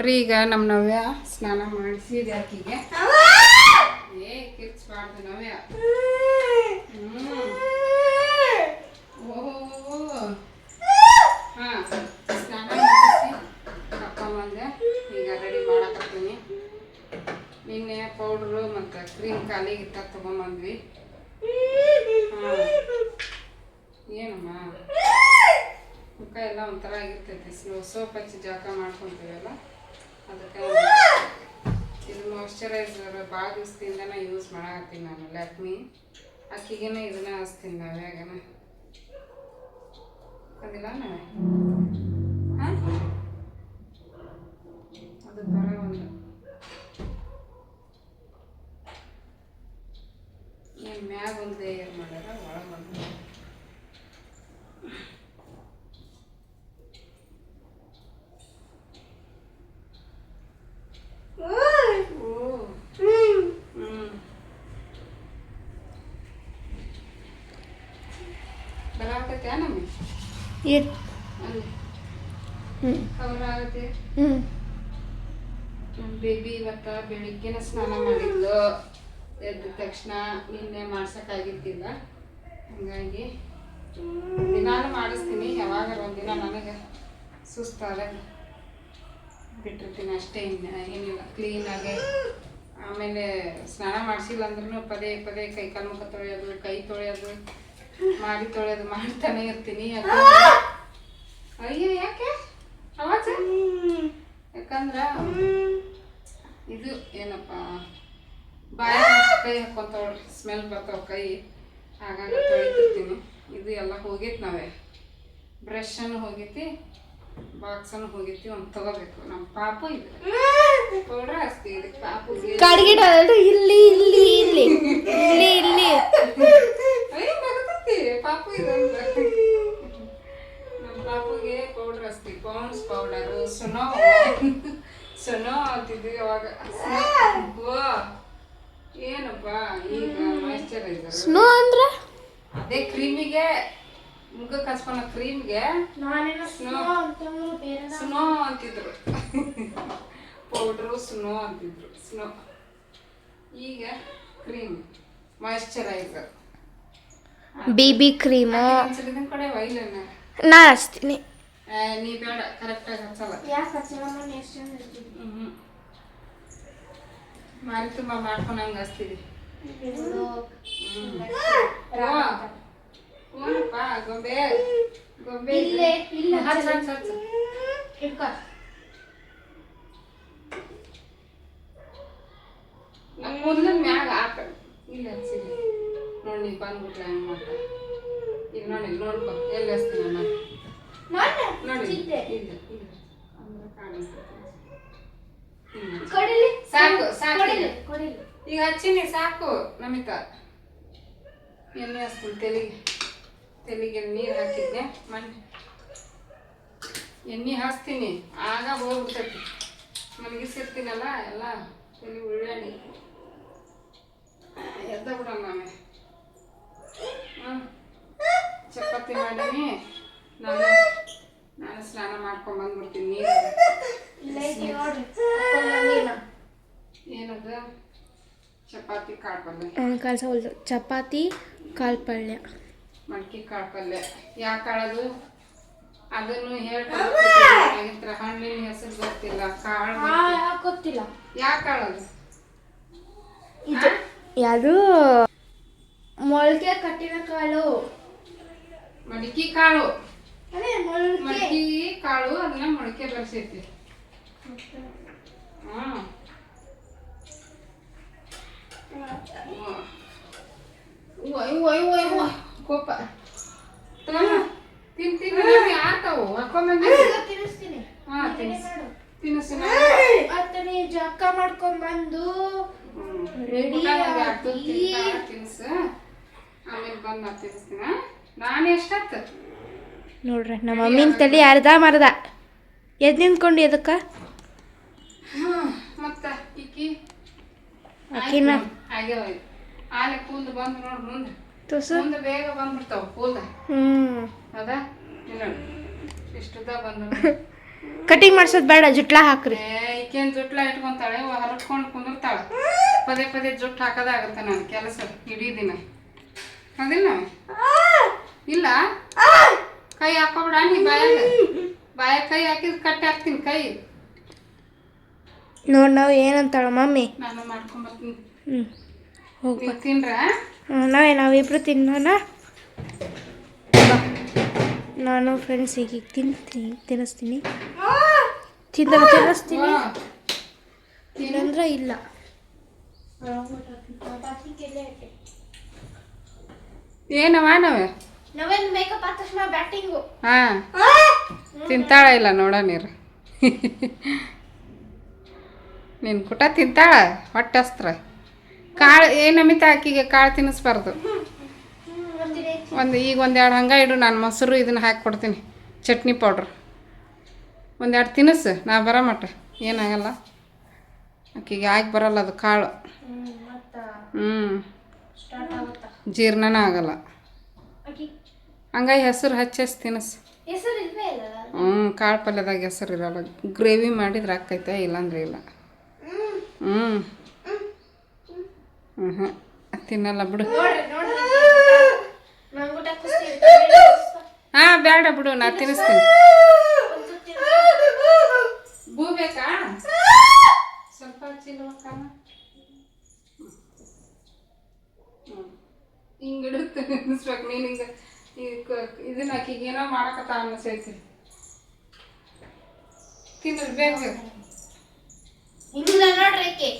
ನೋಡ್ರಿ, ಈಗ ನಮ್ಮ ನವ್ಯ ಸ್ನಾನ ಮಾಡಿಸಿದೆ ಆಕಿಗೆ ಏ, ಕಿರ್ಚ್ಬಾರ್ದು ನವ್ಯ. ಹಾ, ಸ್ನಾನ ಮಾಡಿಸಿ. ಕರ್ಕೊಂಬಂದೆ ಈಗ ರೆಡಿ ಮಾಡಕತ್ತೀನಿ ನಿನ್ನೆ ಪೌಡ್ರು ಮತ್ತು ಕ್ರೀಮ್ ಕಾಲಿಗೆ ಇತ್ತ ತೊಗೊಂಬಂದ್ವಿ. ಏನಮ್ಮ? ಮುಖ ಎಲ್ಲ ಒಂಥರ ಆಗಿರ್ತೈತಿ. ಸೋಪ್ ಹಚ್ಚಿ ಜಳಕ ಮಾಡ್ಕೊತೀವಲ್ಲ? ಅದಕ್ಕೆ ಇದು ಮಾಯ್ಶ್ಚರೈಸರ್ ಭಾಳ ದಿವಸದಿಂದ ಯೂಸ್ ಮಾಡಕತ್ತೀನಿ ನಾನು. ಲ್ಯಾಕ್ಮಿ ಅಕ್ಕಿಗೇನ ಇದನ್ನ ಹಚ್ತೀನಿ ಹೇಗನ. ಅದಿಲ್ಲ ನಾವೇ ಅದು ಬರ ಒಂದು. ಏನು ಮ್ಯಾಗ ಒಂದು ಲೇಯರ್ ಮಾಡ್ಯಾರ ಒಳಗೆ ಒಂದು ಓ ಹ್ಮ್ ಬರಾಕತ್ಯಾ ನಮಗೆ ಇರ್ ಹ್ಞೂ ಹ್ಞೂ ನಮ್ಮ ಬೇಬಿ ಇವತ್ತ ಬೆಳಿಗ್ಗೆನ ಸ್ನಾನ ಮಾಡಿದ್ಲು ಎದ್ದ ತಕ್ಷಣ ನಿನ್ನೆ ಮಾಡ್ಸಕ್ಕಾಗಿದ್ದಿಲ್ಲ ಹಂಗಾಗಿ ದಿನಾನು ಮಾಡಿಸ್ತೀನಿ. ಯಾವಾಗಾರ ಒಂದಿನ ನನಗೆ ಸುಸ್ತಾದಾಗ ಬಿಟ್ಟಿರ್ತೀನಿ ಅಷ್ಟೇ. ಇನ್ನು ಏನಿಲ್ಲ. ಕ್ಲೀನಾಗೆ ಆಮೇಲೆ ಸ್ನಾನ ಮಾಡಿಸಿಲ್ಲ ಅಂದ್ರೂ ಪದೇ ಪದೇ ಕೈ ಕಾಲು ಮುಖ ತೊಳೆಯೋದು ಕೈ ತೊಳೆಯೋದು. ಮಾಡಿ ತೊಳೆದು ಮಾಡ್ತಾನೆ ಇರ್ತೀನಿ. ಯಾಕಂದ್ರೆ ಅಯ್ಯೋ ಯಾಕೆ? ಅವಾಜ? ಯಾಕಂದ್ರ ಇದು ಏನಪ್ಪ? ಬಾಯ ಕೈ ಹಾಕೊಂತವ್ರಿ ಸ್ಮೆಲ್ ಬರ್ತಾವ ಕೈ. ಹಾಗಾಗಿ ತೊಳಿತಿರ್ತೀನಿ. ಇದು ಎಲ್ಲ ಹೋಗೈತಿ ನಾವೇ. ಬ್ರಷನ್ನು ಹೋಗೈತಿ ಬಾಕ್ಸನ್ನು ಹೋಗೈತಿ ಒಂದು ತಗೋಬೇಕು. ನಮ್ಮ ಪಾಪು ಇದೆ. ಪೌಡ್ರ್ ಹಚ್ತಿ ಇದಕ್ಕೆ. ಪಾಪು ಇಲ್ಲಿ ಇಲ್ಲಿ. ಇಲ್ಲಿ ಇಲ್ಲಿ ಅಯ್ಯ ಬರ್ತೈತಿ ಪಾಪು ಇದೆ ಅಂತ ನಮ್ಮ ಪಾಪುಗೆ ಪೌಡ್ರ್ ಹಚ್ತಿ ಪಾಂಡ್ಸ್ ಪೌಡರು ಸುನೋ ಸುನೋ ಅಂತಿದ್ವಿ ಅವಾಗ ಏನಪ್ಪ ಈಗ ಮಾಯಿಶ್ಚರೈಸರ್ ಸ್ನೋ ಅಂದ್ರೆ? ಅದೇ ಕ್ರೀಮಿಗೆ ಮುಖಕ್ಕೆ ಹಚ್ಕೊಳೋ ಕ್ರೀಮ್ಗೆ ಸ್ನೋ. ಸ್ನೋ ಅಂತಿದ್ರು. ಪೌಡ್ರು ಸ್ನೋ ಅಂತಿದ್ರು ಸ್ನೋ. ಈಗ cream moisturiser B B cream. ಕಡೆ ವೈಲನ್ನ ನಾ ಹಚ್ತೀನಿ. ನೀ ಬೇಡ ಕರೆಕ್ಟಾಗಿ ಹಚ್ಚಲ್ಲ. ಹ್ಞೂ ಮಾರಿ ತುಂಬ ಮಾಡ್ಕೊಂಡಂಗೆ ಹಚ್ತೀವಿ ಹ್ಞೂನಪ್ಪ ಗೊಂಬೆ. ಗೊಂಬೆ ಇಲ್ಲೇ, ಇಲ್ಲ ಹಚ್ಚ ಹಚ್ಚ ಹಚ್ಚ. ನಂಗೆ ಮ್ಯಾಗ ಹಾಕ ಇಲ್ಲ ಹಚ್ಚಿಲ್ಲ. ನೋಡಿ ನೀ ಬಂದ್ಬಿಟ್ರೆ ಹೆಂಗೆ ಮಾಡ್ತ ಈಗ ನೋಡಿ ನೋಡ್ಕೊ ಎಲ್ಲಿ ಹಚ್ತೀನಿ ನಾನು ನೋಡಿ ಇಲ್ಲ ಇಲ್ಲ. ಕಾಣಿಸ್ತೈತೆ. ಹಿಂಗೆ. ಸಾಕು ಸಾಕು. ಈಗ. ಈಗ ಹಚ್ಚಿನಿ ಸಾಕು ನಮಿತ. ಎಣ್ಣೆ ಹಚ್ತೀನಿ ತೆಲಿಗೆ ತೆಲಿಗೆ ನೀರು ಹಾಕಿದ್ದೆ ಮಣ್ಣು ಎಣ್ಣೆ ಹಚ್ತೀನಿ ಆಗ ಹೋಗ್ಬಿಡ್ತೈತಿ ಮಲಗಿಸಿರ್ತೀನಲ್ಲ ಎಲ್ಲ ತೆಲಿ ಉಳ್ಳಾಡಿ ಎದ್ದ ಬಿಡೋಣ ಹ್ಮ್. ಚಪಾತಿ ಮಾಡೀನಿ. ನಾನು ನಾನು ಸ್ನಾನ ಮಾಡ್ಕೊಂಡ್ ಬಂದ್ಬಿಡ್ತೀನಿ ಏನದು? ಚಪಾತಿ ಕಾಳು ಪಲ್ಯ ಕಲ್ಸ ಹೋಲ್ದು ಚಪಾತಿ ಕಾಳು ಪಲ್ಯ ಮಡ್ಕಿ ಕಾಳು ಪಲ್ಯ ಯಾಕೆ ಕಾಳದು? ಅದನ್ನು ಹೇಳ್ತಾರೆ ಹಣ್ಣಿನ ಹೆಸರು ಗೊತ್ತಿಲ್ಲ ಕಾಳು ಗೊತ್ತಿಲ್ಲ? ಯಾಕೆ ಕಾಳದು? ಇದು ಯಾವುದು? ಮೊಳಕೆ ಕಟ್ಟಿನ ಕಾಳು. ಮಡಿಕೆ ಕಾಳು. ಮಡಿಕೆ ಕಾಳು ಅದನ್ನ ಮೊಳಕೆ ಬರ್ಸೈತಿ ಹ್ಮ್ ಅವ್ವ, ಅವ್ವ, ಅವ್ವ, ಅವ್ವ, ಕೋಪ ತಗೊಮ್ಮ. ತಿನ್ ತಿನ್ ಆತಾವು ಹಾಕೊಂಬಂದಿ ತಿನ್ನಿಸ್ತೀನಿ ಹಾ ತಿನ್ನಿಸ್ ತಿನ್ನಿಸು ಮತ್ತೆ ನೀ ಜಕ್ಕ ಮಾಡ್ಕೊಂಡ್ ಬಂದು Ready ಆಗಿ. ತಿನ್ನಿಸು ಆಮೇಲೆ ಬಂದು ನಾ ತಿನ್ನಿಸ್ತೀನ ನಾನು ಎಷ್ಟತ್ತು ನೋಡ್ರಿ ನಮ್ಮ ಮಮ್ಮಿನ ತಲೆ ಅರ್ಧ ಮರ್ದ? ಎದ್ ನಿಂತ್ಕೊಂಡು ಎದಕ್ಕ? ತುಸು? ಮುಂದೆ ಬೇಗ ಬಂದ್ಬಿಡ್ತಾವ ಹ್ಮ್. ಅದ? ಇಷ್ಟುದ್ದ ಬಂದು ಕಟಿಂಗ್ ಮಾಡ್ಸೋದು ಬೇಡ ಜುಟ್ಲ ಹಾಕ್ರಿ. ಈಕೇನ್ ಜುಟ್ಲ ಇಟ್ಕೊಂತಾಳೆ? ಹರಡ್ಕೊಂಡು ಕುಂದಿರ್ತಾಳೆ. ಪದೇ ಪದೇ ಜುಟ್ಟು ಹಾಕೋದಾಗತ್ತೆ ನಾನು ಕೆಲಸ ಇಡೀ ದಿನ. ಅದಿಲ್ಲ ಇಲ್ಲ? ಕೈ ಹಾಕೋಬಿಡ ನೀ ಬಾಯಾಗ ಬಾಯಾಗ ಕೈ ಹಾಕಿದ್ ಕಟ್ಟಿ ಹಾಕ್ತೀನಿ ಕೈ. ನೋಡಿ ನಾವು ಏನಂತಾಳ ಮಮ್ಮಿ. ನಾನು ಮಾಡ್ಕೊಂಬರ್ತೀನಿ ಹ್ಞೂ ಹೋಗಿ ತಿನ್ರ? ನಾವೇ ನಾವಿಬ್ರು ತಿನ್ನೋಣ. ನಾನು ಫ್ರೆಂಡ್ಸ್ ಈಗ ತಿಂತೀನಿ ತಿನ್ನಿಸ್ತೀನಿ. ತಿಂದ್ರೆ ತಿನ್ನಿಸ್ತೀನಿ. ಇಲ್ಲಂದ್ರೆ ಇಲ್ಲ. ಏನವ ನಾವೇ? ನಾವೇನು ಮೇಕಪ್ ಆದ ತಕ್ಷಣ ಬ್ಯಾಟಿಂಗು ಹಾ. ತಿಂತಾಳ ಇಲ್ಲ ನೋಡ ನೀರು. ನಿನ್ ಕುಟ ತಿಂತಾಳ? ಹೊಟ್ಟೆ ಹಸ್ತ್ರ ಕಾಳು ಏನಮಿತ ಆಕಿಗೆ ಕಾಳು ತಿನ್ನಿಸ್ಬಾರ್ದು. ಒಂದು ಈಗ ಒಂದೆರಡು ಹಂಗೆ ಇಡು ನಾನು ಮೊಸರು ಇದನ್ನ ಹಾಕಿ ಕೊಡ್ತೀನಿ. ಚಟ್ನಿ ಪೌಡ್ರ್ ಒಂದೆರಡು ತಿನ್ನಿಸು ನಾ ಬರೋ ಮಟ್ಟ. ಏನಾಗಲ್ಲ. ಆಕಿಗೆ ಹಾಕಿ ಬರಲ್ಲ ಅದು ಕಾಳು. ಹ್ಞೂ ಜೀರ್ಣನ ಆಗಲ್ಲ. ಹಂಗಾಗಿ ಹೆಸರು ಹಚ್ಚಿ ತಿನ್ನಿಸ್. ಹ್ಞೂ ಕಾಳು ಪಲ್ಯದಾಗ ಹೆಸರು ಇರಲ್ಲ. ಗ್ರೇವಿ ಮಾಡಿದ್ರೆ ಆಕೈತೆ ಇಲ್ಲಾಂದ್ರೆ ಇಲ್ಲ. ಹ್ಞೂ ಹ್ಞೂ ಹ್ಞೂ ತಿನ್ನಲ್ಲ ಬಿಡು. ಹಾಂ ಬೇಡ ಬಿಡು ನಾ ತಿನ್ನಿಸ್ತೀನಿ. ಬೂ ಬೇಕಾ? ಸ್ವಲ್ಪ ಚಿಲ್ವಕ್ಕ ಹಿಂಗೆ ಇಡುತ್ತೆ ನಿಲ್ಲಿಸ್ಬೇಕು ನೀನು ಹಿಂಗೆ. ಇದನ್ನ ಆಕಿಗೆ ಏನೋ ಮಾಡಕತ್ತ ಅನ್ನಿಸೈತಿ ತಿನ್ನಿಸ್ ಬೇಗ ಬೇಗ. ಹಿಂಗಿಲ್ಲ ನೋಡ್ರಿ ಆಕೆ.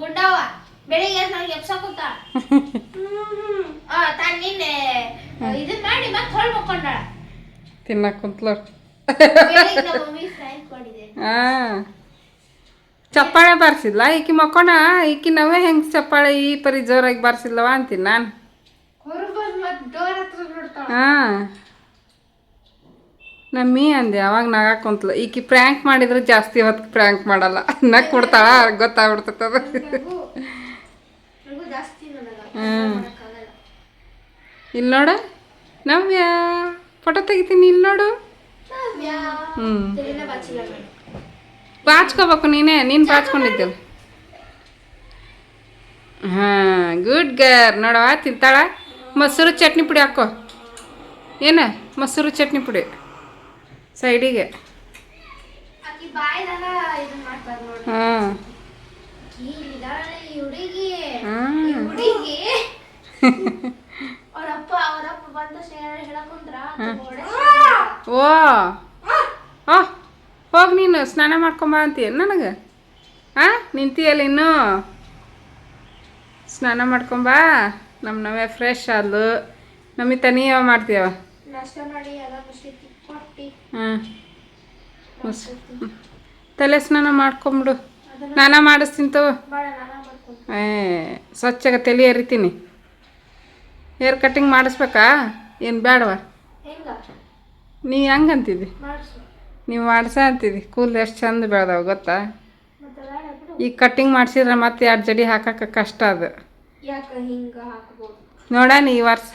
ಗುಂಡವ ಬೆಳಿಗ್ಗೆ ನಂಗೆ ಎಪ್ಸಕುತ್ತ ತಾನು ನಿನ್ನೆ ಇದನ್ನ ಮಾಡಿ ಮತ್ತೆ ಹೊಳ್ ಮಕ್ಕೊಂಡಾಳ. ತಿನ್ನಕ್ ಮಾಡಿದೆ. ಹಾಂ ಚಪ್ಪಾಳೆ ಬಾರಿಸಿದ್ಲ? ಈಕಿ ಮಕ್ಕೋಣ ಈಕಿ ನಾವೇ ಹೆಂಗೆ ಚಪ್ಪಾಳೆ ಈ ಪರಿ ಜೋರಾಗಿ ಬಾರಿಸಿದ್ಲವ ಅಂತೀನಿ ನಾನು. ಹಾಂ. ನಮ್ಮಿ ಅಂದೆ, ಅವಾಗ ನಗಾಕ್ ಈಕಿ ಪ್ರ್ಯಾಂಕ್ ಮಾಡಿದ್ರೆ ಜಾಸ್ತಿ ಹೊತ್ತು ಪ್ರ್ಯಾಂಕ್ ಮಾಡಲ್ಲ. ನಕ್ ಕೊಡ್ತಾಳ ಗೊತ್ತಾಗ್ಬಿಡ್ತದ ಹ್ಮ್. ಇಲ್ಲಿ ನೋಡು, ನವ್ಯ ಫೋಟೋ ತೆಗಿತೀನಿ ಇಲ್ಲಿ ನೋಡು. ಹ್ಞೂ ಬಾಚ್ಕೋಬೇಕು ನೀನೇ, ನೀನು ಬಾಚ್ಕೊಂಡಿದ್ದೆಲ್ಲ ಹಾಂ ಗುಡ್ ಗರ್ ನೋಡವಾ ತಿಂತಾಳ? ಮೊಸರು ಚಟ್ನಿ ಪುಡಿ ಹಾಕೋ. ಏನ? ಮೊಸರು ಚಟ್ನಿ ಪುಡಿ. ಸೈಡಿಗೆ. ಹಾಂ. ಹಾಂ. ಓ. ಓ ಹೋಗಿ ನೀನು ಸ್ನಾನ ಮಾಡ್ಕೊಂಬ ಅಂತೀಯ ನನಗೆ? ಹಾಂ ನಿಂತೀಯಲ್ಲ ಇನ್ನು? ಸ್ನಾನ ಮಾಡ್ಕೊಂಬಾ. ನಮ್ಮ ನಾವೇ ಫ್ರೆಶ್ ಆದ್ಲು. ನಮಗೆ ತನಿಯವ ಮಾಡ್ತೀಯವ? ಹಾಂ ತಲೆ ಸ್ನಾನ ಮಾಡ್ಕೊಂಬಿಡು. ನಾನ ಮಾಡಿಸ್ತೀನಿ ತಗೋ. ಮಾಡ್ಕೊಂಡು ಏ ಸ್ವಚ್ಛಗೆ ತಲೆ ಎರಿತೀನಿ ಹೇರ್ ಕಟ್ಟಿಂಗ್ ಮಾಡಿಸ್ಬೇಕಾ? ಏನು ಬೇಡವಾ ನೀ ಹೆಂಗಂತಿದ್ದಿ? ನೀವು ಮಾಡಿಸ ಅಂತಿದ್ದಿ. ಕೂಲ್ ಎಷ್ಟು ಚಂದ ಬೆಳೆದಾವ ಗೊತ್ತಾ? ಈಗ ಕಟ್ಟಿಂಗ್ ಮಾಡಿಸಿದ್ರೆ ಮತ್ತೆ ಎರಡು ಜಡಿ ಹಾಕಕ್ಕೆ ಕಷ್ಟ ಅದು. ನೋಡ ನೋಡಣ ಈ ವರ್ಷ.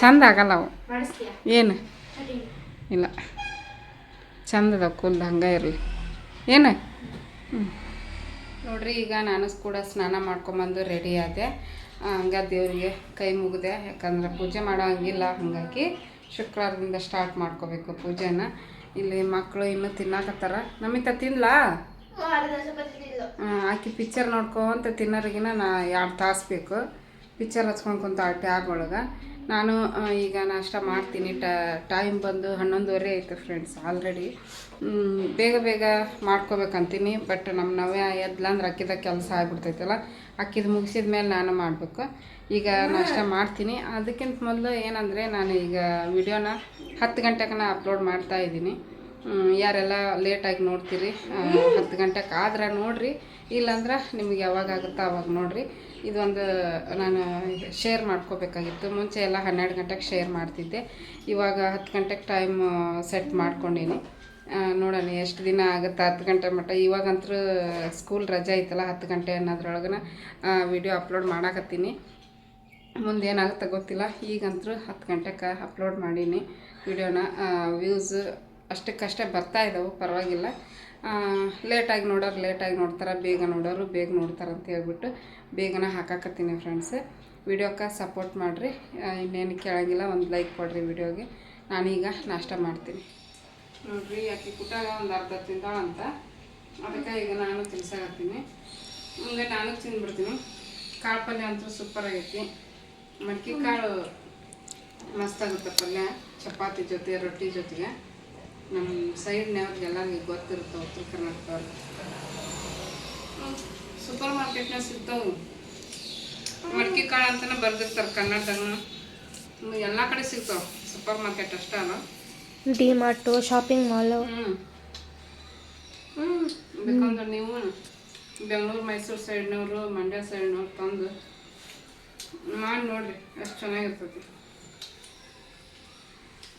ಚಂದ ಆಗಲ್ಲ ಅವು. ಏನು? ಇಲ್ಲ. ಚಂದದ ಕೂದಲು ಹಂಗೆ ಇರಲಿ. ಏನು? ಹ್ಞೂ ನೋಡ್ರಿ ಈಗ ನಾನು ಕೂಡ ಸ್ನಾನ ಮಾಡ್ಕೊಂಬಂದು ರೆಡಿ ಆದೆ. ಹಂಗ ದೇವರಿಗೆ ಕೈ ಮುಗಿದೆ. ಯಾಕಂದ್ರೆ ಪೂಜೆ ಮಾಡೋ ಹಂಗಿಲ್ಲ. ಹಾಗಾಗಿ ಶುಕ್ರವಾರದಿಂದ ಸ್ಟಾರ್ಟ್ ಮಾಡ್ಕೋಬೇಕು ಪೂಜೆನ. ಇಲ್ಲಿ ಮಕ್ಕಳು ಇನ್ನೂ ತಿನ್ನಾಕತ್ತಾರ. ನಮಿತ ತಿನ್ಲಾ? ಆಕೆ ಪಿಕ್ಚರ್ ನೋಡ್ಕೊಂತ ತಿನ್ನೋರಿಗಿನ ನಾ ಎರಡು ತಾಸು ಬೇಕು. ಪಿಕ್ಚರ್ ಹಚ್ಕೊಂಡು ಕುಂತ ಟ್ಯಾಗ್ ಒಳಗೆ ನಾನು ಈಗ ನಾಷ್ಟ ಮಾಡ್ತೀನಿ. ಟೈಮ್ ಬಂದು ಹನ್ನೊಂದುವರೆ ಆಯಿತು ಫ್ರೆಂಡ್ಸ್ ಆಲ್ರೆಡಿ ಬೇಗ ಬೇಗ ಮಾಡ್ಕೋಬೇಕಂತೀನಿ ಬಟ್ ನಮ್ಮ ನವ್ಯ ಎದ್ಲಂದ್ರೆ ಅಕ್ಕಿದ ಕೆಲಸ ಆಗಿಬಿಡ್ತೈತಲ್ಲ, ಅಕ್ಕಿದ ಮುಗಿಸಿದ ಮೇಲೆ ನಾನು ಮಾಡಬೇಕು. ಈಗ ನಾಷ್ಟ ಮಾಡ್ತೀನಿ. ಅದಕ್ಕಿಂತ ಮೊದಲು ಏನಂದರೆ ನಾನು ಈಗ ವಿಡಿಯೋನ ಹತ್ತು ಗಂಟೆಗನ ಅಪ್ಲೋಡ್ ಮಾಡ್ತಾ ಇದ್ದೀನಿ. ಯಾರೆಲ್ಲ ಲೇಟಾಗಿ ನೋಡ್ತೀರಿ ಹತ್ತು ಗಂಟೆಗೆ ಆದ್ರೆ ನೋಡ್ರಿ, ಇಲ್ಲಾಂದ್ರೆ ನಿಮಗೆ ಯಾವಾಗ ಆಗುತ್ತೋ ಅವಾಗ ನೋಡ್ರಿ. ಇದೊಂದು ನಾನು ಶೇರ್ ಮಾಡ್ಕೋಬೇಕಾಗಿತ್ತು. ಮುಂಚೆ ಎಲ್ಲ ಹನ್ನೆರಡು ಗಂಟೆಗೆ ಶೇರ್ ಮಾಡ್ತಿದ್ದೆ. ಇವಾಗ ಹತ್ತು ಗಂಟೆಗೆ ಟೈಮ್ ಸೆಟ್ ಮಾಡ್ಕೊಂಡೀನಿ. ನೋಡೋಣ ಎಷ್ಟು ದಿನ ಆಗುತ್ತೆ ಹತ್ತು ಗಂಟೆ ಮಟ್ಟ. ಇವಾಗಂತೂ ಸ್ಕೂಲ್ ರಜೆ ಐತಲ್ಲ ಹತ್ತು ಗಂಟೆ ಅನ್ನೋದ್ರೊಳಗನ ವಿಡಿಯೋ ಅಪ್ಲೋಡ್ ಮಾಡಾಕತ್ತೀನಿ. ಮುಂದೇನಾಗುತ್ತೆ ಗೊತ್ತಿಲ್ಲ. ಈಗಂತೂ ಹತ್ತು ಗಂಟೆಗೆ ಅಪ್ಲೋಡ್ ಮಾಡೀನಿ. ವಿಡಿಯೋನ ವ್ಯೂಸ್ ಅಷ್ಟಕ್ಕಷ್ಟೇ ಬರ್ತಾ ಇದ್ದಾವೆ ಪರವಾಗಿಲ್ಲ. ಲೇಟಾಗಿ ನೋಡೋರು ಲೇಟಾಗಿ ನೋಡ್ತಾರೆ, ಬೇಗ ನೋಡೋರು ಬೇಗ ನೋಡ್ತಾರೆ ಅಂತ ಹೇಳ್ಬಿಟ್ಟು ಬೇಗನ ಹಾಕಾಕತ್ತೀನಿ ಫ್ರೆಂಡ್ಸ್ ವಿಡಿಯೋಕ್ಕೆ ಸಪೋರ್ಟ್ ಮಾಡಿರಿ. ಇನ್ನೇನು ಕೇಳೋಂಗಿಲ್ಲ, ಒಂದು ಲೈಕ್ ಕೊಡಿರಿ ವಿಡಿಯೋಗೆ. ನಾನೀಗ ನಾಷ್ಟ ಮಾಡ್ತೀನಿ. ನೋಡಿರಿ, ಅಕ್ಕಿ ಕುಟಾಗ ಒಂದು ಅರ್ಧ ತಿಂದಾಳಂತ ಅದಕ್ಕೆ ಈಗ ನಾನು ತಿನ್ಸಾಕತ್ತೀನಿ. ಮುಂದೆ ನಾನು ತಿಂದ್ಬಿಡ್ತೀನಿ ಕಾಳು ಪಲ್ಯ ಅಂತೂ ಸೂಪರ್ ಆಗೈತಿ. ಮಡ್ಕೆ ಕಾಳು ಮಸ್ತಾಗುತ್ತೆ ಪಲ್ಯ, ಚಪಾತಿ ಜೊತೆ, ರೊಟ್ಟಿ ಜೊತೆಗೆ. ನಮ್ಮ ಸೈಡ್ನವ್ರಿಗೆ ನೀವು ಗೊತ್ತಿರುತ್ತೆ ಉತ್ತರ ಕರ್ನಾಟಕವ್ರಿಗೆ ಸೂಪರ್ ಮಾರ್ಕೆಟ್ನಾಗ ಸಿಗ್ತಾವೆ. ಮಡಿಕೆ ಕಾಳು ಅಂತಲೇ ಬರ್ದಿರ್ತಾರೆ ಕನ್ನಡದಾಗ ಎಲ್ಲ ಕಡೆ ಸಿಗ್ತಾವೆ ಸೂಪರ್ ಮಾರ್ಕೆಟ್ ಅಷ್ಟೇ ಅಲ್ಲ. ಡಿ ಮಾರ್ಟು ಶಾಪಿಂಗ್ ಮಾಲು ಹ್ಞೂ ಬೇಕಂದ್ರೆ ನೀವು ಬೆಂಗಳೂರು ಮೈಸೂರು ಸೈಡ್ನವರು ಮಂಡ್ಯ ಸೈಡ್ನವ್ರು ತಂದು ಮಾಡಿ ನೋಡಿರಿ ಎಷ್ಟು ಚೆನ್ನಾಗಿರ್ತೈತಿ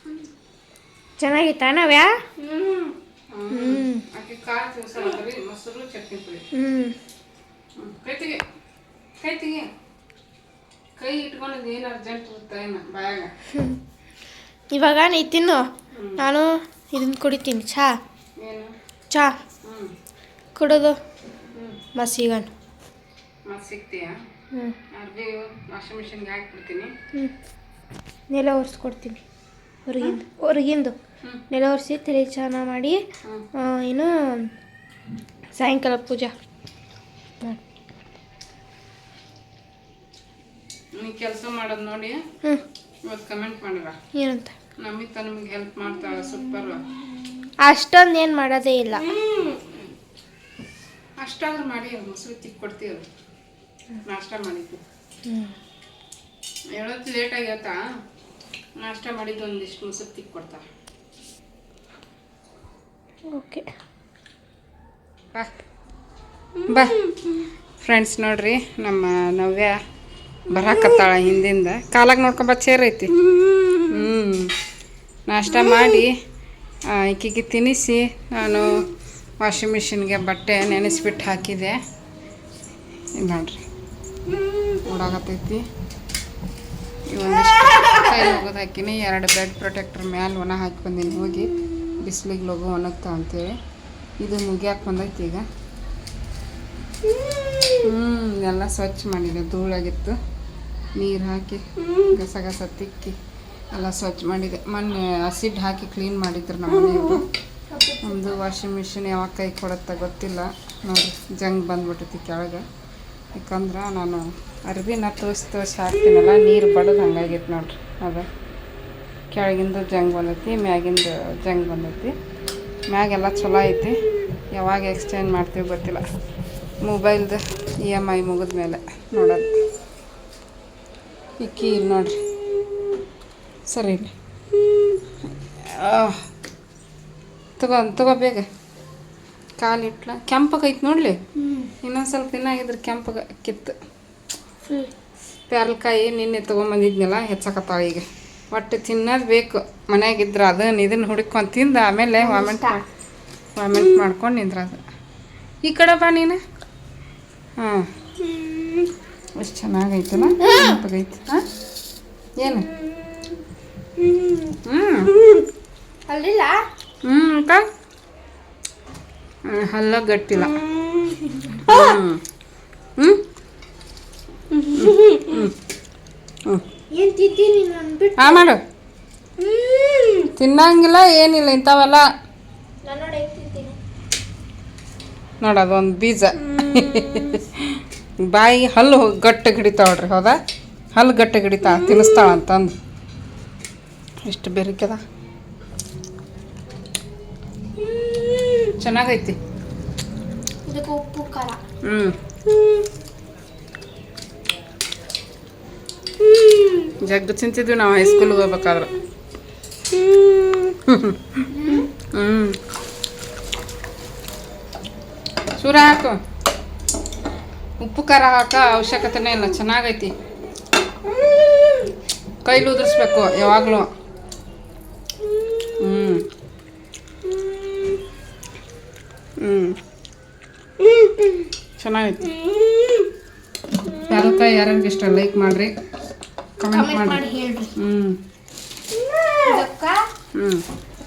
ಚೆನ್ನಾಗಿತ್ತಾ ನಾವ್ಯಾ ಹ್ಮ್ ಹ್ಮ್ ಆಕೆ ಕಾಳು ತಿನ್ಸಲ್ರಿ ಮೊಸರು ಚಟ್ನಿ ಪುಡಿ ಹ್ಞೂ ಹ್ಮ್. ಕೈ ತೆಗಿ ಕೈ ತೆಗಿ ಕೈ ಇಟ್ಕೊಂಡು ಏನು ಅರ್ಜೆಂಟ್ ಇರುತ್ತೆ ಏನ ನಾವ್ಯಾ ಇವಾಗ ನೀ ತಿನ್ನು. ನಾನು ಇದನ್ನ ಕುಡಿತೀನಿ. ಚಾ. ಚಾ. ಕುಡೋದು. ಮಸೀಗನ್. ಸಿಗ್ತೀಯಾ? ಹ್ಞೂ ಅರ್ಬಿ ವಾಷಿಂಗ್ ಮಿಷಿನ್ಗೆ ಹಾಕ್ಬಿಡ್ತೀನಿ. ನೆಲ ಒರೆಸ್ಕೊಡ್ತೀನಿ. ಹೊರಗಿಂದು. ಹೊರಗಿಂದು. ನೆಲ ಒರೆಸಿ ತಲೆ ಸ್ನಾನ ಮಾಡಿ ಏನು ಸಾಯಂಕಾಲ ಪೂಜೆ. ಮಾಡು. ನೀ ಕೆಲಸ ಮಾಡೋದು ನೋಡಿ. ಇವತ್ತು ಕಮೆಂಟ್ ಮಾಡಿರ. ಏನಂತ? ನಮಿತ ನಿಮ್ಗೆ ಹೆಲ್ಪ್ ಮಾಡ್ತಾಳ ಸೂಪರ್ ಅಷ್ಟೊಂದು ಏನು ಮಾಡೋದೇ ಇಲ್ಲ. ಅಷ್ಟಾದ್ರೂ ಮಾಡಿ ಮೊಸರು ತಿಕ್ ಕೊಡ್ತೀವಿ ನಾಷ್ಟ ಮಾಡಿದ್ದು ಹೇಳೋದು ಲೇಟ್ ಆಗೈತಾ ನಾಷ್ಟ ಮಾಡಿದ್ದು ಒಂದಿಷ್ಟು ಮೊಸರು ತಿಕ್ ಕೊಡ್ತಾರೆ ಓಕೆ. ಬಾ. ಬಾ. ಫ್ರೆಂಡ್ಸ್ ನೋಡ್ರಿ, ನಮ್ಮ ನವ್ಯ ಬರಾಕತ್ತಾಳ ಹಿಂದಿಂದ. ಕಾಲಾಗ ನೋಡ್ಕೊಂಬ ಚೇರ್ ಐತಿ. ಹ್ಞೂ ನಾಷ್ಟ ಮಾಡಿ ಈಕಿಗೆ ತಿನ್ನಿಸಿ ನಾನು ವಾಷಿಂಗ್ ಮಿಷಿನ್ಗೆ ಬಟ್ಟೆ ನೆನೆಸ್ಬಿಟ್ಟು ಹಾಕಿದೆ. ನೋಡ್ರಿ. ಓಡಾಗತ್ತೈತಿ ಒಂದಿಷ್ಟು ಕೈ ಹೋಗೋದು ಹಾಕಿನಿ. ಎರಡು ಬೆಡ್ ಪ್ರೊಟೆಕ್ಟರ್ ಮ್ಯಾಲೆ ಒಣ ಹಾಕಿ ಬಂದೀನಿ ಹೋಗಿ. ಬಿಸಿಲಿಗೆ ಲಗು ಒಣಗ್ತಾ ಅಂತೇಳಿ. ಇದು ಮುಗಿಯಾಕೆ ಬಂದೈತಿ ಈಗ. ಹ್ಞೂ ಎಲ್ಲ ಸ್ವಚ್ಛ ಮಾಡಿದೆ. ಧೂಳಾಗಿತ್ತು. ನೀರು ಹಾಕಿ, ಗಸ ಗಸ ತಿಕ್ಕಿ ಎಲ್ಲ ಸ್ವಚ್ಛ ಮಾಡಿದೆ. ಮೊನ್ನೆ ಹಸಿಡ್ ಹಾಕಿ ಕ್ಲೀನ್ ಮಾಡಿದ್ರು ನಮ್ಮ ಮನೆಯವರು. ನಮ್ಮದು ವಾಷಿಂಗ್ ಮಿಷಿನ್ ಯಾವಾಗ ಕೈ ಕೊಡುತ್ತೆ ಗೊತ್ತಿಲ್ಲ. ನೋಡಿ ಜಂಗ್ ಬಂದ್ಬಿಟ್ಟೈತಿ ಕೆಳಗೆ. ಯಾಕಂದ್ರೆ ನಾನು ಅರ್ಬಿನ ತೋರಿಸಿ ತೋರಿಸಿ ಹಾಕ್ತೀನಲ್ಲ, ನೀರು ಬಡದು ಹಂಗಾಗೈತೆ ನೋಡ್ರಿ. ಅದು. ಕೆಳಗಿಂದ ಜಂಗ್ ಬಂದೈತಿ ಮ್ಯಾಗಿಂದು ಜಂಗ್ ಬಂದೈತಿ. ಮ್ಯಾಗೆಲ್ಲ ಚಲೋ ಐತಿ. ಯಾವಾಗ ಎಕ್ಸ್ಚೇಂಜ್ ಮಾಡ್ತೀವಿ ಗೊತ್ತಿಲ್ಲ. ಮೊಬೈಲ್ದು ಇ ಎಂ ಐ ಮುಗಿದ ಮೇಲೆ ನೋಡೋದು ಇಕ್ಕಿ ಇಲ್ಲಿ ನೋಡ್ರಿ. ಸರಿ ತಗೋ ತಗೋ ಬೇಗ. ಕಾಲು ಇಟ್ಲ. ಕೆಂಪಗೈತೆ ನೋಡಲಿ? ಇನ್ನೊಂದು ಸ್ವಲ್ಪ ದಿನ ಆಗಿದ್ರೆ ಕೆಂಪಗೆ ಕಿತ್ತು. ಪ್ಯಾರಲ್ಕಾಯಿ ನಿನ್ನೆ ತೊಗೊಂಬಂದಿದ್ನಲ್ಲ ಹೆಚ್ಚಾಕತ್ತಾವ ಈಗ. ಒಟ್ಟು ತಿನ್ನೋದು ಬೇಕು. ಮನೆಯಾಗಿದ್ರೆ ಅದನ್ನ ಇದನ್ನು ಹುಡುಕೊಂಡು ತಿಂದು ಆಮೇಲೆ ವಾಮೆಂಟ್ ವಾಮೆಂಟ್ ಮಾಡ್ಕೊಂಡು ನಿಂದ್ರದು ಈ ಕಡೆ ಬಾ ನೀನು. ಹಾಂ. ಅಷ್ಟು ಚೆನ್ನಾಗೈತಲ್ಲ? ಹಾಂ? ಏನು? ಹ್ಞೂ ಹ್ಞೂ ಹಲ್ಲ ಗಟ್ಟಿಲ್ಲ. ಹ್ಞೂ ಹ್ಞೂ ಹ್ಞೂ ಏನು ತಿಂತೀನಿ ನಾನು? ಬಿಟ್ಟು. ಹಾಂ ಮಾಡು. ತಿನ್ನಂಗಿಲ್ಲ ಏನಿಲ್ಲ ಇಂಥವೆಲ್ಲ. ನಾನು ನೋಡಿ ಹೆಂಗೆ ತಿಂತೀನಿ. ನೋಡು ಅದೊಂದು ಬೀಜ. ಬಾಯಿ ಹಲ್ಲು ಗಟ್ಟ ಹಿಡಿತಾವಳ್ರಿ ಹೌದಾ? ಹಲ್ಲು ಗಟ್ಟ ಹಿಡಿತಾ ತಿನ್ನಿಸ್ತಾಳ ಅಂತಂದು. ಎಷ್ಟು ಬೆರಿಕದ ಚೆನ್ನಾಗೈತಿ. ಇದಕ್ಕೆ ಉಪ್ಪು ಖಾರ. ಹ್ಞೂ ಜಗ್ಗು ತಿಂತಿದ್ವಿ ನಾವು ಹೈಸ್ಕೂಲ್ಗೆ ಹೋಗ್ಬೇಕಾದ್ರೆ. ಹ್ಞೂ ಚೂರ ಹಾಕು. ಉಪ್ಪು, ಖಾರ ಹಾಕ, ಅವಶ್ಯಕತೆನೇ ಇಲ್ಲ, ಚೆನ್ನಾಗೈತಿ. ಕೈಲಿ ಉದುರಿಸ್ಬೇಕು, ಯಾವಾಗಲೂ. ಹ್ಞೂ ಹ್ಞೂ ಚೆನ್ನಾಗೈತಿ. ಯಾರಕ್ಕ ಯಾರ್ಯಾರಿಗೆ ಇಷ್ಟ? ಲೈಕ್ ಮಾಡಿರಿ. ಕಮೆಂಟ್ ಮಾಡಿ. ಮಾಡಿ ಹೇಳ್ರಿ. ಹ್ಞೂ ಇದಕ್ಕ ಹ್ಞೂ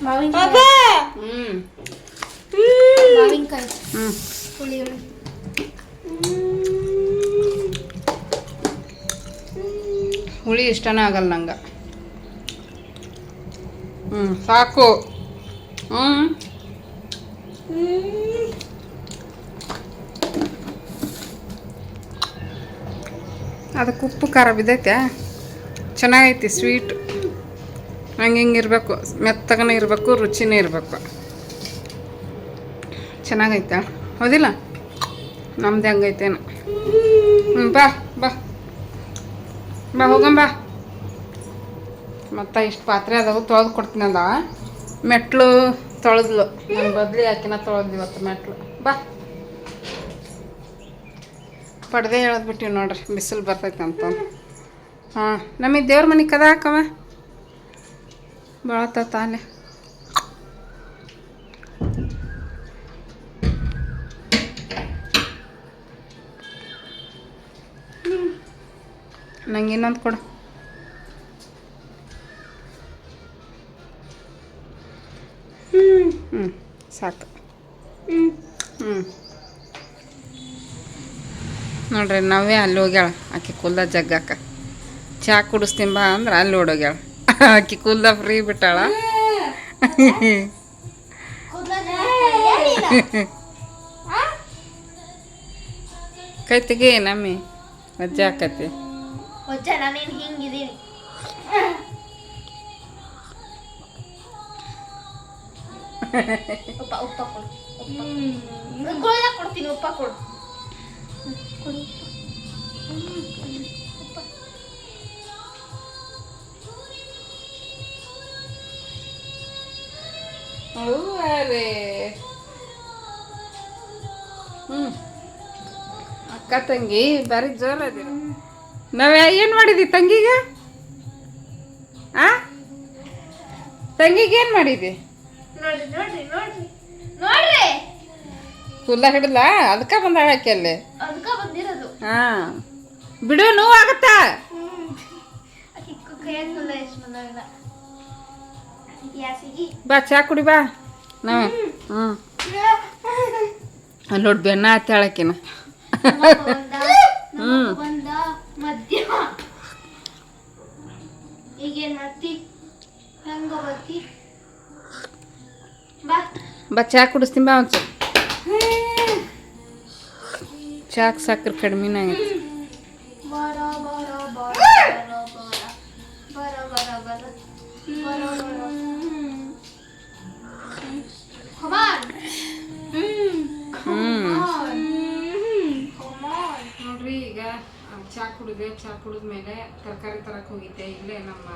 ಮಾವಿನಕಾಯಿ. ಹ್ಞೂ ಮಾವಿನಕಾಯಿ. ಹ್ಞೂ ಹುಳಿ ಹುಳಿ ಹುಳಿ ಇಷ್ಟನೇ ಆಗಲ್ಲ ನಂಗೆ. ಹ್ಞೂ ಸಾಕು. ಹ್ಞೂ ಅದಕ್ಕೆ ಉಪ್ಪು ಖಾರ ಬಿದ್ದೈತೆ? ಚೆನ್ನಾಗೈತಿ ಸ್ವೀಟ್ ಹಂಗೆ ಹಿಂಗೆ ಇರಬೇಕು. ಮೆತ್ತಗನೇ ಇರಬೇಕು, ರುಚಿನೇ ಇರಬೇಕು. ಚೆನ್ನಾಗೈತೆ? ಹೌದಿಲ್ಲ? ನಮ್ದು ಹಂಗೈತೇನು. ಹ್ಞೂ ಬಾ ಬಾ. ಬಾ ಹೋಗಂಬ ಮತ್ತೆ ಇಷ್ಟು ಪಾತ್ರೆ ಅದಾವು ತೊಳೆದು ಕೊಡ್ತೀನಿ ಅಂದ ಮೆಟ್ಲು ತೊಳೆದ್ಲು. ನನ್ನ ಬದ್ಲಿ ಹಾಕಿನ ತೊಳೆದ್ವಿ ಇವತ್ತು ಮೆಟ್ಲು. ಬಾ. ಪಡ್ದೆ ಹೇಳದ್ಬಿಟ್ಟಿವಿ ನೋಡ್ರಿ, ಬಿಸಿಲು ಬರ್ತೈತೆ ಅಂತ ಹಾಂ, ನಮಗೆ ದೇವ್ರ ಮನೆ ಕದ ಹಾಕವ? ಭಾಳ ತಾನೆ. ನಂಗೆ ಇನ್ನೊಂದು ಕೊಡು. ಹ್ಞೂ ಸಾಕು. ಹ್ಞೂ ನೋಡ್ರಿ ನಾವೇ ಅಲ್ಲಿ ಹೋಗ್ಯಾಳ ಆಕೆ ಕುಲ್ದ ಜಗ್ಗಾಕ. ಚಹಾ ಕುಡಿಸ್ತೀನಿ ಬಾ ಅಂದ್ರೆ ಅಲ್ಲಿ ಓಡೋಗ್ಯಾಳ ಆಕಿ ಕುಲ್ದ ಫ್ರೀ ಬಿಟ್ಟಾಳ. ಕೈ ತೆಗಿ ನಮ್ಮಿ ಉಪ್ಪ ಗೋಳ ಕೊಡ್ತೀನಿ ಉಪ್ಪ ಕೊಡು. ಹ್ಞೂ ಅಕ್ಕ ತಂಗಿ ಬಾರಿ ಜೋರ್ ನಾವೇ ನಾವ್ ಏನು ಮಾಡಿದಿ ತಂಗಿಗೆ? ಆ? ತಂಗಿಗೆ ಏನು ಮಾಡಿದಿ? ಕುಲ್ಲ ಹಿಡಲ್ಲ ಅದಕ್ಕೆ ಬಂದ ಆಕೆ ಅಲ್ಲಿ. ಹಾಂ ಬಿಡು ನೋವಾಗತ್ತಾ? ಆಕಿ ಬಾ ಚಾ ಕುಡಿ ಬಾ. ನಾವೇ ಹ್ಞೂ ಅಲ್ಲಿ ನೋಡಿ ಬೆನ್ನ ಹತ್ತಾಳಕಿನ ಹ್ಞೂ ಬಾ. ಚಾ ಕುಡಿಸ್ತೀನಿ ಬಾ ಒಂದು ಚಾ ಸಾಕ್ರೆ ಕಡಿಮೆನಾಗಿತ್ತು ಕುಡಿದೆ ಚಾ ಕುಡಿದ್ಮೇಲೆ ತರಕಾರಿ ತರಕ್ಕೆ ಹೋಗಿದ್ದೆ. ಇಲ್ಲೇ ನಮ್ಮ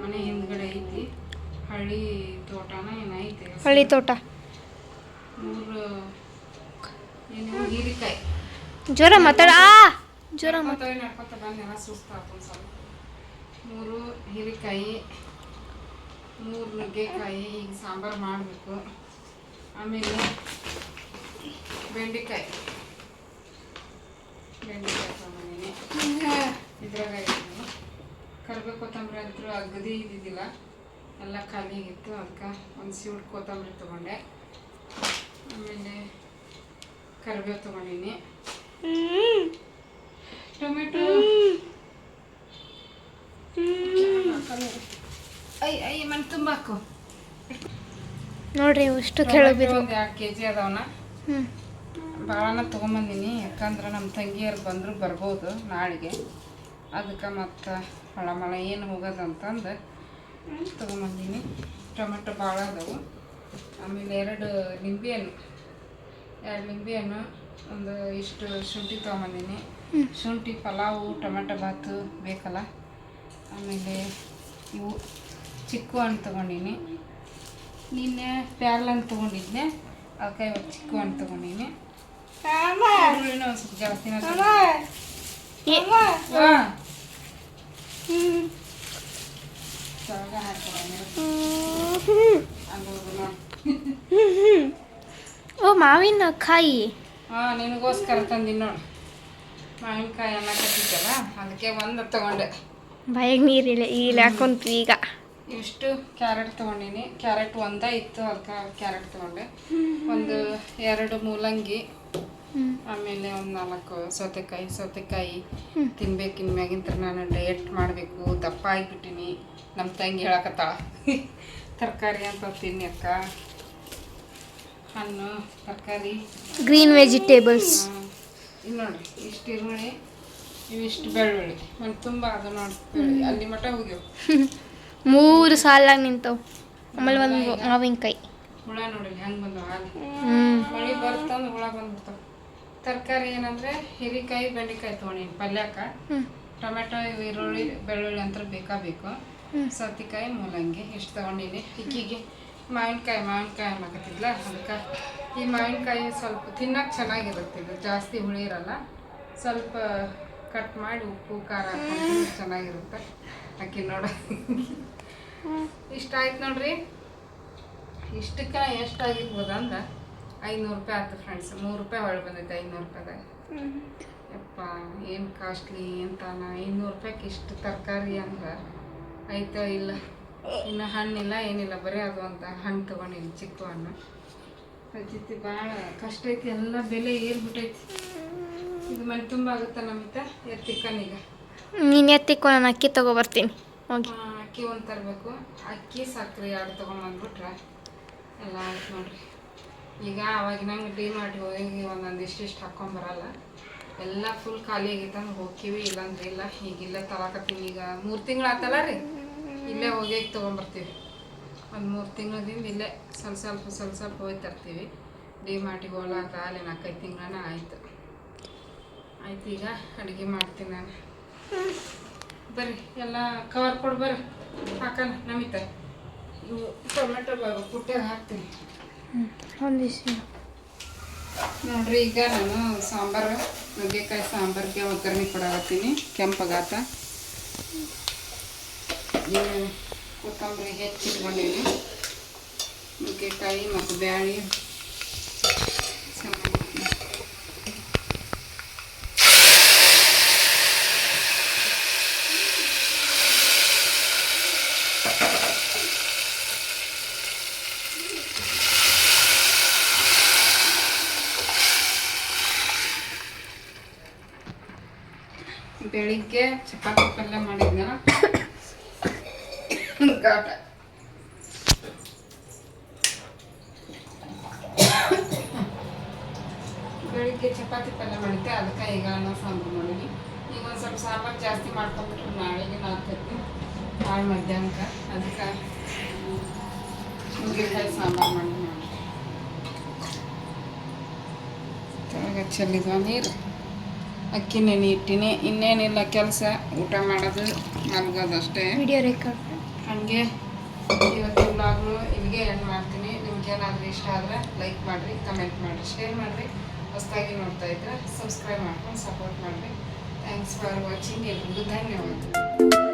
ಮನೆ ಹಿಂದ್ಗಡೆ ಐತಿ ಹಳ್ಳಿ ತೋಟನ ಏನೈತಿ ಹಳ್ಳಿ ತೋಟ. ಮೂರು ಏನು ಹೀರಿಕಾಯಿ. ಜ್ವರ ಮಾತಾಡ. ಜ್ವರ ಮಾತಾಡಿ ನಡ್ಕೊತ ಬಂದೆಲ್ಲ ಸುಸ್ತಾತು ಒಂದು ಸ್ವಲ್ಪ. ಮೂರು ಹೀರಿಕಾಯಿ ಮೂರು ನುಗ್ಗೆಕಾಯಿ ಈಗ ಸಾಂಬಾರು ಮಾಡಬೇಕು. ಆಮೇಲೆ ಬೆಂಡೆಕಾಯಿ. ಇದ್ರಾಗ ಕರಿಬೇವು ಕೊತ್ತಂಬರಿ ಅಂತೂ ಅಗದಿ ಇದ್ದಿದ್ದಿಲ್ಲ ಎಲ್ಲ ಖಾಲಿ ಆಗಿತ್ತು ಅದಕ್ಕೆ ಒಂದು ಸೀಡ್ ಕೊತ್ತಂಬರಿ ತೊಗೊಂಡೆ ಆಮೇಲೆ ಕರಿಬೇವು ತೊಗೊಂಡಿನಿ ಟೊಮೆಟೊ ಐ ಐ ಮನೆ ತುಂಬ ಹಾಕು ನೋಡ್ರಿ ಇಷ್ಟು ಕೆಳಗೆ ಒಂದು ಎರಡು ಕೆ ಜಿ ಅದಾವನ ಹ್ಮ್. ಭಾಳನ ತೊಗೊಂಬಂದಿನಿ. ಯಾಕಂದ್ರೆ ನಮ್ಮ ತಂಗಿಯರು ಬಂದರೂ ಬರ್ಬೋದು ನಾಳೆಗೆ. ಅದಕ್ಕೆ ಮತ್ತು ಹೊಳಮಳ ಏನು ಹೋಗೋದಂತಂದು ತೊಗೊಂಬಂದೀನಿ. ಟೊಮೆಟೊ ಭಾಳ ಅದಾವು. ಆಮೇಲೆ ಎರಡು ನಿಂಬೆಹಣ್ಣು. ಎರಡು ನಿಂಬೆಹಣ್ಣು, ಒಂದು ಇಷ್ಟು ಶುಂಠಿ ತೊಗೊಂಬಂದೀನಿ. ಶುಂಠಿ, ಪಲಾವು, ಟೊಮೆಟೊ ಬಾತು ಬೇಕಲ್ಲ. ಆಮೇಲೆ ಇವು ಚಿಕ್ಕು ಹಣ್ಣು ತೊಗೊಂಡೀನಿ. ನಿನ್ನೆ ಪ್ಯಾರ್ಲ ಹಣ್ಣು ತೊಗೊಂಡಿದ್ದೆ ಅದಕ್ಕೆ ಇವತ್ತು ಚಿಕ್ಕು ಹಣ್ಣು ತೊಗೊಂಡೀನಿ. ಈರುಳ್ಳಿನೂ ಒಂದು ಸ್ವಲ್ಪ ಜಾಸ್ತಿನೇ ಕೆಳಗೆ ನೋಡಿ ಓ ಮಾವಿನ ಕಾಯಿ. ಹಾಂ ನಿನಗೋಸ್ಕರ ತಂದಿನಿ ನೋಡು. ಮಾವಿನಕಾಯಿ ಅನ್ನ ಕಟ್ಟಿದ್ದಲ್ಲ ಅದಕ್ಕೆ ಒಂದು ತಗೊಂಡೆ. ಬಾಯಿಗೆ ನೀರಿಲ್ಲ ಇಲ್ಲ ಹಾಕೊಂತೀವಿ ಈಗ. ಇಷ್ಟು ಕ್ಯಾರೆಟ್ ತಗೊಂಡಿನಿ. ಕ್ಯಾರೆಟ್ ಒಂದೇ ಇತ್ತು ಅದಕ್ಕೆ ಕ್ಯಾರೆಟ್ ತಗೊಂಡೆ. ಒಂದು ಎರಡು ಮೂಲಂಗಿ. ಆಮೇಲೆ ಒಂದು ನಾಲ್ಕು ಸೌತೆಕಾಯಿ ಸೌತೆಕಾಯಿ ತಿನ್ಬೇಕು ಇನ್ಮ್ಯಾಗಿಂತ ನಾನು ಡಯಟ್ ಮಾಡಬೇಕು. ದಪ್ಪ ಆಗಿಬಿಟ್ಟಿನಿ. ನಮ್ಮ ತಂಗಿ ಹೇಳಕತ್ತಾಳ. ತರಕಾರಿ ಅಂತ ತಿನ್ನಿ ಅಕ್ಕ. ಹಣ್ಣು ತರಕಾರಿ. ಗ್ರೀನ್ ವೆಜಿಟೇಬಲ್ಸ್ ನೋಡ್ರಿ ಇಷ್ಟು ಈರುಳ್ಳಿ ಇವಿಷ್ಟು ಬೆಳ್ಳುಳ್ಳಿ. ಒಂದು ತುಂಬ ಅದು ನೋಡಿ ಅಲ್ಲಿ ಮಟ ಹೋಗ್ಯವು. ಮೂರು ಸಾಲಾಗಿ ನಿಂತವು. ಆಮೇಲೆ ಒಂದು ಮಾವಿನಕಾಯಿ. ಹುಳ ನೋಡಿ ಹೆಂಗೆ ಬಂದವು ಹಾಲಿ ಹ್ಮ್. ಮಳೆ ಬರ್ತಂದ್ರೆ ಹುಳ ಬಂದ್ಬಿಡ್ತಾವ. ತರಕಾರಿ ಏನಂದ್ರೆ ಹೀರೆಕಾಯಿ ಬೆಂಡೆಕಾಯಿ ತೊಗೊಂಡಿನಿ ಪಲ್ಯಕ್ಕ. ಟೊಮೆಟೊ ಈರುಳ್ಳಿ ಬೆಳ್ಳುಳ್ಳಿ ಅಂತ ಬೇಕಾ ಬೇಕು. ಸೌತಿಕಾಯಿ ಮೂಲಂಗಿ ಇಷ್ಟು ತೊಗೊಂಡಿನಿ. ಇಕ್ಕಿಗೆ ಮಾವಿನಕಾಯಿ ಮಾವಿನಕಾಯಿ ಅನ್ನಕತ್ತಿದ್ಲ ಅದಕ್ಕೆ ಈ ಮಾವಿನಕಾಯಿ ಸ್ವಲ್ಪ ತಿನ್ನಕ್ಕೆ ಚೆನ್ನಾಗಿರುತ್ತೆ ಇದು. ಜಾಸ್ತಿ ಹುಳಿ ಇರಲ್ಲ. ಸ್ವಲ್ಪ ಕಟ್ ಮಾಡಿ ಉಪ್ಪು ಖಾರ ಚೆನ್ನಾಗಿರುತ್ತೆ. ಅಕ್ಕಿ ನೋಡ. ಇಷ್ಟ ಆಯ್ತು ನೋಡ್ರಿ. ಇಷ್ಟಕ್ಕೆ ಎಷ್ಟಾಗಿರ್ಬೋದು ಅಂದ್ರೆ ಐನೂರು ರೂಪಾಯಿ ಆಯ್ತು ಫ್ರೆಂಡ್ಸ್ ಮೂರು ರೂಪಾಯಿ ಒಳಗೆ ಬಂದೈತೆ ಐನೂರು ರೂಪಾಯಿದಾಗ. ಯಪ್ಪ ಏನು ಕಾಸ್ಟ್ಲಿ ಅಂತ ಐನೂರು ರೂಪಾಯಿಗೆ ಇಷ್ಟು ತರಕಾರಿ ಅಂದ್ರೆ ಆಯ್ತೋ ಇಲ್ಲ? ಇನ್ನು ಹಣ್ಣಿಲ್ಲ ಏನಿಲ್ಲ ಬರೀ ಅದು ಅಂತ ಹಣ್ಣು ತೊಗೊಂಡಿಲ್ಲ ಚಿಕ್ಕ ಹಣ್ಣು ರಚಿತಿ ಭಾಳ ಕಷ್ಟ ಐತಿ ಎಲ್ಲ ಬೆಲೆ ಏರ್ಬಿಟ್ಟೈತಿ. ಇದು ಮನೆ ತುಂಬ ಆಗುತ್ತಾ ನಮಿತ? ಎತ್ತಿಕ್ಕನೀಗ? ನೀನು ಎತ್ತಿಕ್ಕ ನಾನು ಅಕ್ಕಿ ತೊಗೊಬರ್ತೀನಿ ಹೋಗಿ. ಅಕ್ಕಿ ಒಂದು ತರಬೇಕು. ಅಕ್ಕಿ ಸಕ್ಕರೆ ಎರಡು ತೊಗೊಂಬಂದ್ಬಿಟ್ರೆ ಎಲ್ಲ ಆಯ್ತು ನೋಡ್ರಿ. ಈಗ ಅವಾಗ ನಂಗೆ ಡಿ ಮಾಡಿ ಹೋಗಿ ಒಂದೊಂದು ಇಷ್ಟು ಹಾಕ್ಕೊಂಬರಲ್ಲ ಎಲ್ಲ ಫುಲ್ ಖಾಲಿ ಆಗೈತಂದ್ರೆ ಹೋಗ್ತೀವಿ, ಇಲ್ಲಾಂದ್ರೆ ಇಲ್ಲ ಈಗ ತಲಾಕತ್ತೀವಿ ಈಗ ಮೂರು ತಿಂಗಳು ಆತಲ್ಲ ರೀ, ಇಲ್ಲೇ ಹೋಗಿ ತೊಗೊಂಬರ್ತೀವಿ. ಒಂದು ಮೂರು ತಿಂಗಳದಿಂದ ಇಲ್ಲೇ ಸ್ವಲ್ಪ ಸ್ವಲ್ಪ ಸ್ವಲ್ಪ ಸ್ವಲ್ಪ ಹೋಗಿ ತರ್ತೀವಿ. ಡಿ ಮಾಡಿ ಹೋಗ್ಲಾಕ ಅಲ್ಲಿ ನಾಲ್ಕೈದು ತಿಂಗಳನ್ನ ಆಯಿತು. ಆಯ್ತು, ಈಗ ಅಡುಗೆ ಮಾಡ್ತೀನಿ ನಾನು. ಬರ್ರಿ, ಎಲ್ಲ ಕವರ್ ಕೊಡ್ಬರ್ರಿ ಹಾಕೋಣ, ನಮಿತ. ಇವು ಟೊಮೆಟೊ ಪುಟ್ಟಾಗ ಹಾಕ್ತೀನಿ. ನೋಡ್ರಿ ಈಗ ನಾನು ಸಾಂಬಾರು ನುಗ್ಗೆಕಾಯಿ ಸಾಂಬಾರಿಗೆ ಒಗ್ಗರಣೆ ಕೊಡಾಕತ್ತೀನಿ ಕೆಂಪಗಾತ. ಕೊತ್ತಂಬರಿ ಹೆಚ್ಚಿಟ್ಕೊಂಡಿನಿ. ನುಗ್ಗೆಕಾಯಿ ಮತ್ತು ಬ್ಯಾಳಿ. ಬೆಳಿಗ್ಗೆ ಚಪಾತಿ ಪಲ್ಯ ಮಾಡಿದ್ನ ಘಾಟ ಬೆಳಿಗ್ಗೆ ಚಪಾತಿ ಪಲ್ಯ ಮಾಡಿದ್ದೆ ಅದಕ್ಕೆ ಈಗ ಅನ್ನ ಸಾಂಬಾರು ಮಾಡೀನಿ ಈಗ ಒಂದು ಸ್ವಲ್ಪ ಸಾಂಬಾರು ಜಾಸ್ತಿ ಮಾಡ್ಕೊಂಡ್ಬಿಟ್ರೆ ನಾಳೆಗೆ ನಾಲ್ಕೈತಿ ನಾಳೆ ಮಧ್ಯಾಹ್ನಕ್ಕೆ ಅದಕ್ಕೆ ನುಗ್ಗೆಕಾಯಿ ಸಾಂಬಾರು ಮಾಡಿ ನೋಡಿ ಕೆಳಗೆ ಚೆಲ್ಲಿದ ನೀರು ಅಕ್ಕಿ ನೆನೆ ಇಟ್ಟಿನಿ ಇನ್ನೇನಿಲ್ಲ ಕೆಲಸ. ಊಟ ಮಾಡೋದು ಮಲ್ಗೋದಷ್ಟೇ ವಿಡಿಯೋ ರೆಕಾರ್ಡ್ ಹಾಗೆ ಇವತ್ತಿನ ಬ್ಲಾಗ್ನು ಇಲ್ಲಿಗೆ ಎಂಡ್ ಮಾಡ್ತೀನಿ. ನಿಮ್ಗೆ ಏನಾದರೂ ಇಷ್ಟ ಆದರೆ ಲೈಕ್ ಮಾಡಿರಿ ಕಮೆಂಟ್ ಮಾಡಿರಿ ಶೇರ್ ಮಾಡಿರಿ. ಹೊಸದಾಗಿ ನೋಡ್ತಾ ಇದ್ರೆ ಸಬ್ಸ್ಕ್ರೈಬ್ ಮಾಡ್ಕೊಂಡು ಸಪೋರ್ಟ್ ಮಾಡಿರಿ. ಥ್ಯಾಂಕ್ಸ್ ಫಾರ್ ವಾಚಿಂಗ್ ಎಲ್ರಿಗೂ ಧನ್ಯವಾದ